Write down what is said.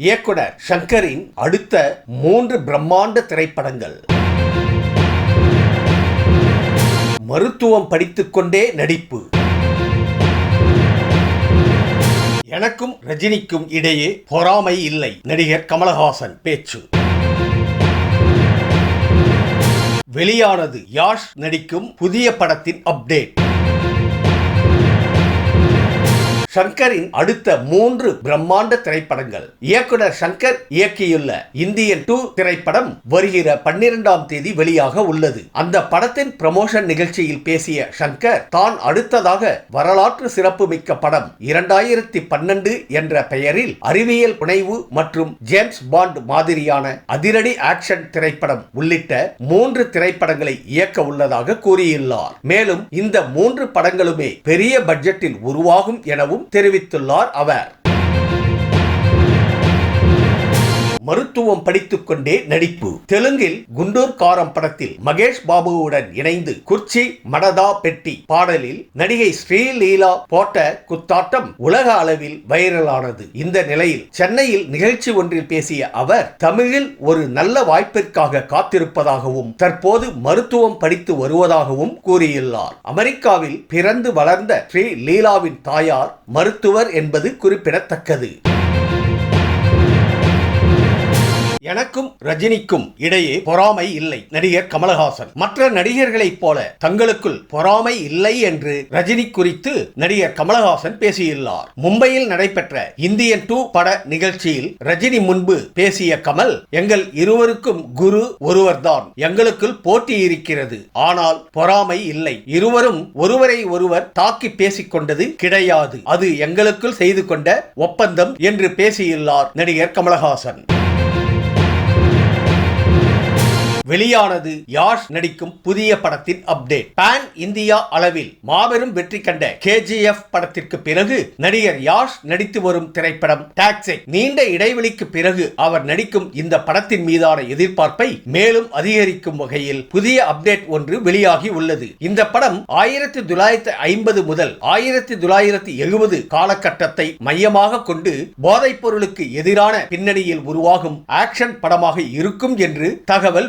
இயக்குனர் ஷங்கரின் அடுத்த மூன்று பிரம்மாண்ட திரைப்படங்கள். மருத்துவம் படித்துக்கொண்டே நடிப்பு. எனக்கும் ரஜினிக்கும் இடையே பொறாமை இல்லை. நடிகர் கமலஹாசன் பேச்சு. வெளியானது யாஷ் நடிக்கும் புதிய படத்தின் அப்டேட். ஷங்கரின் அடுத்த மூன்று பிரம்மாண்ட திரைப்படங்கள். இயக்குனர் ஷங்கர் இயக்கியுள்ள இந்தியன் டூ திரைப்படம் வருகிற பன்னிரெண்டாம் தேதி வெளியாக உள்ளது. அந்த படத்தின் ப்ரமோஷன் நிகழ்ச்சியில் பேசிய ஷங்கர் தான் அடுத்ததாக வரலாற்று சிறப்புமிக்க படம் இரண்டாயிரத்தி பன்னெண்டு என்ற பெயரில் அறிவியல் புனைவு மற்றும் ஜேம்ஸ் பாண்ட் மாதிரியான அதிரடி ஆக்ஷன் திரைப்படம் உள்ளிட்ட மூன்று திரைப்படங்களை இயக்க உள்ளதாக கூறியுள்ளார். மேலும் இந்த மூன்று படங்களுமே பெரிய பட்ஜெட்டில் உருவாகும் எனவும் தெரிவித்துள்ளார் அவர். மருத்துவம் படித்துக்கொண்டே நடிப்பு. தெலுங்கில் குண்டூர் காரம் படத்தில் மகேஷ் பாபுவுடன் இணைந்து குர்ச்சி மடதா பெட்டி பாடலில் நடிகை ஸ்ரீலீலா போட்ட குத்தாட்டம் உலக அளவில் வைரலானது. இந்த நிலையில் சென்னையில் நிகழ்ச்சி ஒன்றில் பேசிய அவர் தமிழில் ஒரு நல்ல வாய்ப்பிற்காக காத்திருப்பதாகவும் தற்போது மருத்துவம் படித்து வருவதாகவும் கூறியுள்ளார். அமெரிக்காவில் பிறந்து வளர்ந்த ஸ்ரீ லீலாவின் தாயார் மருத்துவர் என்பது குறிப்பிடத்தக்கது. எனக்கும் ரஜினிக்கும் இடையே பொறாமை இல்லை நடிகர் கமலஹாசன். மற்ற நடிகர்களைப் போல தங்களுக்குள் பொறாமை இல்லை என்று ரஜினி குறித்து நடிகர் கமலஹாசன் பேசியுள்ளார். மும்பையில் நடைபெற்ற இந்தியன் டூ பட நிகழ்ச்சியில் ரஜினி முன்பு பேசிய கமல் எங்கள் இருவருக்கும் குரு ஒருவர்தான். எங்களுக்குள் போட்டி இருக்கிறது. ஆனால் பொறாமை இல்லை. இருவரும் ஒருவரை ஒருவர் தாக்கி பேசிக் கொண்டது கிடையாது. அது எங்களுக்குள் செய்து கொண்ட ஒப்பந்தம் என்று பேசியுள்ளார் நடிகர் கமலஹாசன். வெளியானது யாஷ் நடிக்கும் புதிய படத்தின் அப்டேட் பேன் இந்தியா அளவில் மாபெரும் வெற்றி கண்ட கேஜிஎஃப் படத்திற்கு பிறகு நடிகர் யாஷ் நடித்து வரும் திரைப்படம் டாக்ஸை நீண்ட இடைவெளிக்கு பிறகு அவர் நடிக்கும் இந்த படத்தின் மீதான எதிர்பார்ப்பை மேலும் அதிகரிக்கும் வகையில் புதிய அப்டேட் ஒன்று வெளியாகி உள்ளது. இந்த படம் ஆயிரத்தி தொள்ளாயிரத்தி ஐம்பது முதல் ஆயிரத்தி தொள்ளாயிரத்தி எழுபது காலகட்டத்தை மையமாக கொண்டு போதைப் பொருளுக்கு எதிரான பின்னணியில் உருவாகும் ஆக்ஷன் படமாக இருக்கும் என்று தகவல்